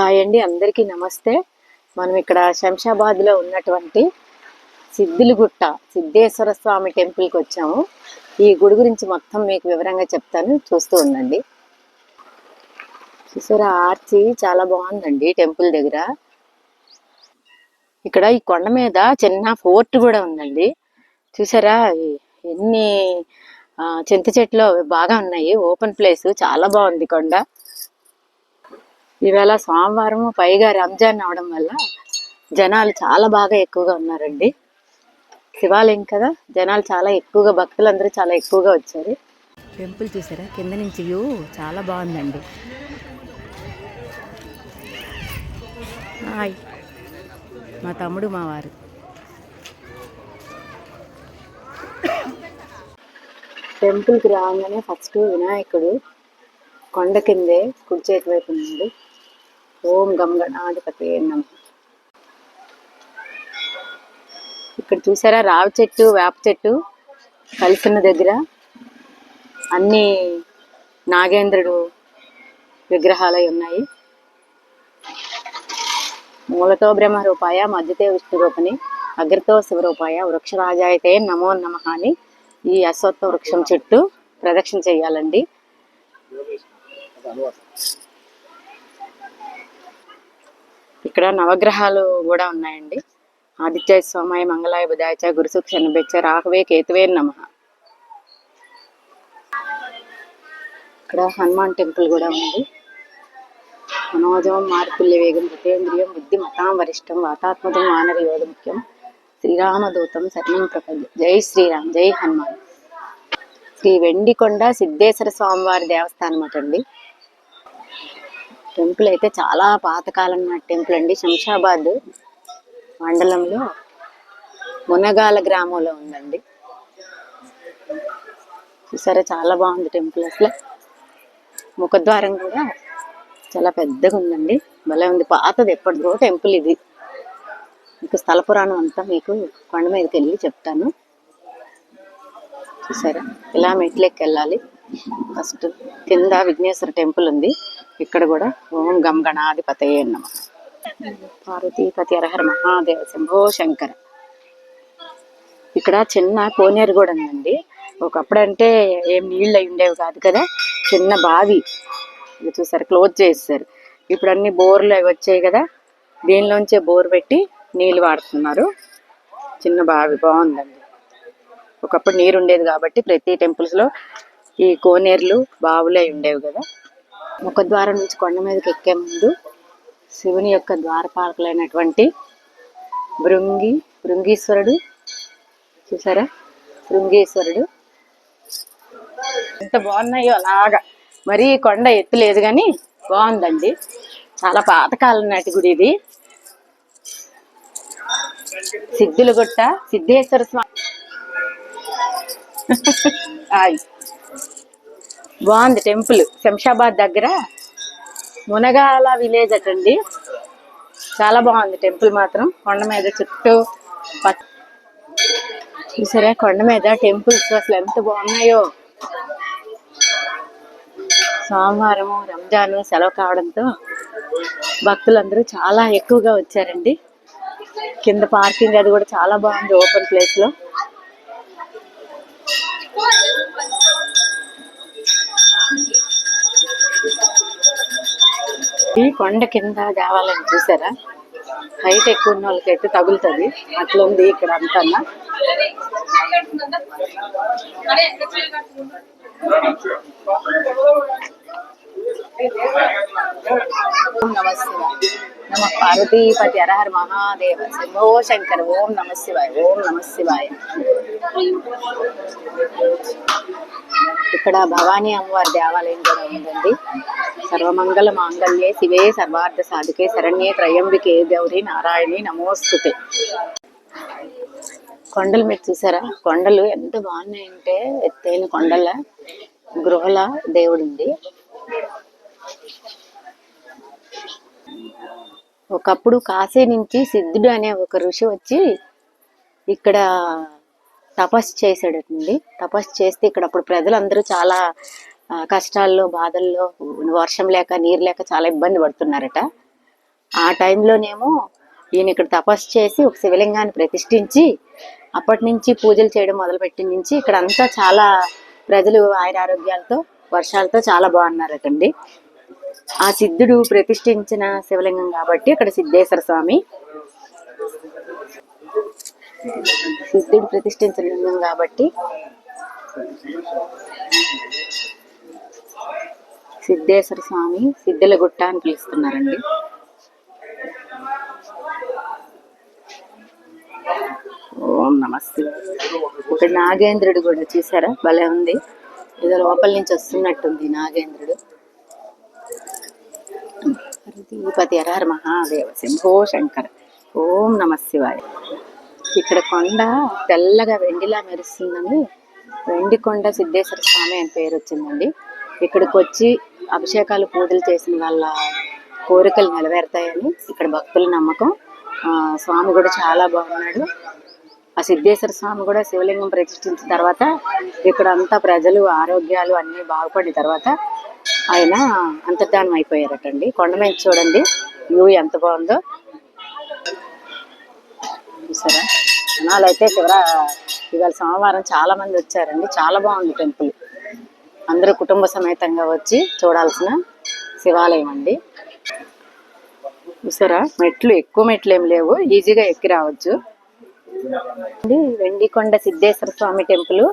Hi అండి అందరికీ నమస్తే. మనం ఇక్కడ శంషాబాద్లో ఉన్నటువంటి సిద్ధిలిగుట్ట సిద్ధేశ్వర స్వామి టెంపుల్కి వచ్చాము. ఈ గుడి గురించి మొత్తం మీకు వివరంగా చెప్తాను చూస్తూ ఉండండి. చూసారా ఆర్చి చాలా బాగుందండి టెంపుల్ దగ్గర. ఇక్కడ ఈ కొండ మీద చిన్న ఫోర్ట్ కూడా ఉందండి. చూసారా ఎన్ని చింత చెట్లు అవి బాగా ఉన్నాయి. ఓపెన్ ప్లేస్ చాలా బాగుంది కొండ. ఈవేళ సోమవారం పైగా రంజాన్ అవడం వల్ల జనాలు చాలా బాగా ఎక్కువగా ఉన్నారండి. శివాలయం కదా జనాలు చాలా ఎక్కువగా భక్తులందరూ చాలా ఎక్కువగా వచ్చారు. టెంపుల్ చూసారా? కింద నుంచి వ్యూ చాలా బాగుందండి. హాయ్. మా తమ్ముడు మా వారు. టెంపుల్కి రాగానే ఫస్ట్ వినాయకుడు కొండ కిందే కుడి చేతి వైపు ఉన్నాడు. ఓం గం గణాధిపతి నమ. ఇక్కడ చూసారా రావి చెట్టు వేప చెట్టు కలిసిన దగ్గర అన్ని నాగేంద్రుడు విగ్రహాలు అయి ఉన్నాయి. మూలతో బ్రహ్మ రూపాయ మధ్యతే విష్ణురూపని అగ్రతో శివరూపాయ వృక్షరాజాయితే నమో నమ అని ఈ అశ్వత్థ వృక్షం చుట్టూ ప్రదక్షిణ చేయాలండి. ఇక్కడ నవగ్రహాలు కూడా ఉన్నాయండి. ఆదిత్య స్వామాయ మంగళాయ బుధాయచ గురుసుఖ శనిబెచ్చ రాహవే కేతువే నమ. ఇక్కడ హనుమాన్ టెంపుల్ కూడా ఉంది. మనోజం మార్పుల్య వేగం జితేంద్రియం బుద్ధి మతాం వరిష్టం వాతాత్మతం వానర యోధ ముఖ్యం. శ్రీరామదూతం సర్వం ప్రపంచ. జై శ్రీరామ్ జై హనుమాన్. శ్రీ వెండికొండ సిద్ధేశ్వర స్వామివారి దేవస్థానం అటండి. టెంపుల్ అయితే చాలా పాతకాలం నాటి టెంపుల్ అండి. శంషాబాద్ మండలంలో మునగాల గ్రామంలో ఉందండి. చూసారా చాలా బాగుంది టెంపుల్ అసలు. ముఖద్వారం కూడా చాలా పెద్దగా ఉందండి. భలే ఉంది. పాతది ఎప్పటిదో టెంపుల్ ఇది. మీకు స్థల పురాణం అంతా మీకు కొండ మీదకి వెళ్ళి చెప్తాను. చూసారా ఇలా మెట్లెక్కి వెళ్ళాలి. ఫస్ట్ కింద విఘ్నేశ్వర టెంపుల్ ఉంది. ఇక్కడ కూడా ఓం గం గణాధిపతయే నమ. పార్వతీపతి అరహర మహాదేవ శంభో శంకర. ఇక్కడ చిన్న కోనేరు కూడా ఉందండి. ఒకప్పుడు అంటే ఏం నీళ్ళు అయి ఉండేవి కాదు కదా చిన్న బావి. ఇది చూసారు క్లోజ్ చేస్తారు ఇప్పుడు అన్ని బోర్లు అవి వచ్చాయి కదా దీనిలోంచే బోర్ పెట్టి నీళ్ళు వాడుతున్నారు. చిన్న బావి బాగుందండి. ఒకప్పుడు నీరు ఉండేది కాబట్టి ప్రతి టెంపుల్స్లో లో ఈ కోనేరులు బావులు అయి ఉండేవి కదా. ముఖద్వారం నుంచి కొండ మీదకి ఎక్కే ముందు శివుని యొక్క ద్వారపాలకులైనటువంటి భృంగి భృంగీశ్వరుడు చూసారా? భృంగీశ్వరుడు. ఎంత బాగున్నాయో అలాగా. మరీ కొండ ఎత్తు లేదు కానీ బాగుందండి. చాలా పాతకాలం నాటి గుడి ఇది. సిద్ధులగుట్ట సిద్ధేశ్వర స్వామి. ఆయ్ బాగుంది టెంపుల్ శంషాబాద్ దగ్గర. మునగాల విలేజ్ అటండి. చాలా బాగుంది టెంపుల్ మాత్రం. కొండ మీద చుట్టూ చూసారా? కొండ మీద టెంపుల్స్ అసలు ఎంత బాగున్నాయో. సోమవారం రంజాన్ సెలవు కావడంతో భక్తులందరూ చాలా ఎక్కువగా వచ్చారండి. కింద పార్కింగ్ అది కూడా చాలా బాగుంది ఓపెన్ ప్లేస్ ఈ కొండ కింద కావాలని చూసారా? హైట్ ఎక్కువ ఉన్న వాళ్ళకైతే తగులుతుంది. అట్లా ఉంది ఇక్కడ అంతా నమస్తే. నమ పార్వతీపతి హరహర మహాదేవ శంభో శంకర ఓం నమ శివాయ ఓం నమ శివాయ ఇక్కడ భవానీ అమ్మవారి దేవాలయం కూడా ఉందండి. సర్వమంగళ మాంగళ్యే శివే సర్వార్థ సాధుకే శరణ్యే త్రయంబికే గౌరి నారాయణి నమోస్తుతే. కొండలు మీరు చూసారా? కొండలు ఎంత బాగున్నాయంటే ఎత్తైన కొండల గృహల దేవుడు ఉంది ఒకప్పుడు కాశీ నుంచి సిద్ధుడు అనే ఒక ఋషి వచ్చి ఇక్కడ తపస్సు చేశాడటండి. తపస్సు చేస్తే ఇక్కడ అప్పుడు ప్రజలందరూ చాలా కష్టాల్లో బాధల్లో వర్షం లేక నీరు లేక చాలా ఇబ్బంది పడుతున్నారట. ఆ టైంలోనేమో ఈయన ఇక్కడ తపస్సు చేసి ఒక శివలింగాన్ని ప్రతిష్ఠించి అప్పటి నుంచి పూజలు చేయడం మొదలుపెట్టి నుంచి ఇక్కడ అంతా చాలా ప్రజలు ఆయుర ఆరోగ్యాలతో వర్షాలతో చాలా బాగున్నారటండి. ఆ సిద్ధుడు ప్రతిష్ఠించిన శివలింగం కాబట్టి అక్కడ సిద్ధేశ్వర స్వామి. సిద్ధుడు ప్రతిష్ఠించిన లింగం కాబట్టి సిద్ధేశ్వర స్వామి సిద్ధుల గుట్ట అని పిలుస్తున్నారండి. ఓం నమస్తే ఇక్కడ నాగేంద్రుడు కూడా చూసారా? భలే ఉంది. ఏదో లోపల నుంచి వస్తున్నట్టుంది నాగేంద్రుడు. తిరుపతి ఎరార్ మహాదేవ శంభో శంకర ఓం నమ శివాయ. ఇక్కడ కొండ తెల్లగా వెండిలా మెరుస్తుందని వెండి కొండ సిద్ధేశ్వర స్వామి అని పేరు వచ్చిందండి. ఇక్కడికి వచ్చి అభిషేకాలు పూజలు చేసిన వాళ్ళ కోరికలు నెరవేరుతాయని ఇక్కడ భక్తుల నమ్మకం. ఆ, స్వామి కూడా చాలా బాగున్నాడు. ఆ సిద్ధేశ్వర స్వామి కూడా శివలింగం ప్రతిష్ఠించిన తర్వాత ఇక్కడ అంతా ప్రజలు ఆరోగ్యాలు అన్నీ బాగుపడిన తర్వాత ఆయన అంతర్ధానం అయిపోయారటండి. కొండ మీద చూడండి. వ్యూ ఎంత బాగుందో. చూసారా? జనాలు అయితే చివర ఇవాళ సోమవారం చాలా మంది వచ్చారండి. చాలా బాగుంది టెంపుల్. అందరూ కుటుంబ సమేతంగా వచ్చి చూడాల్సిన శివాలయం అండి. చూసారా? మెట్లు ఎక్కువ మెట్లు ఏం లేవు. ఈజీగా ఎక్కి రావచ్చు. వెండికొండ సిద్ధేశ్వర స్వామి టెంపుల్.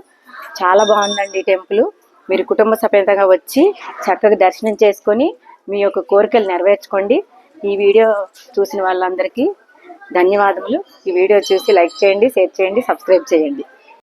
చాలా బాగుందండి ఈ టెంపుల్. మీరు కుటుంబ సమేతంగా వచ్చి చక్కగా దర్శనం చేసుకొని మీ యొక్క కోరికలు నెరవేర్చుకోండి. ఈ వీడియో చూసిన వాళ్ళందరికీ ధన్యవాదములు. ఈ వీడియో చూసి లైక్ చేయండి షేర్ చేయండి సబ్స్క్రైబ్ చేయండి.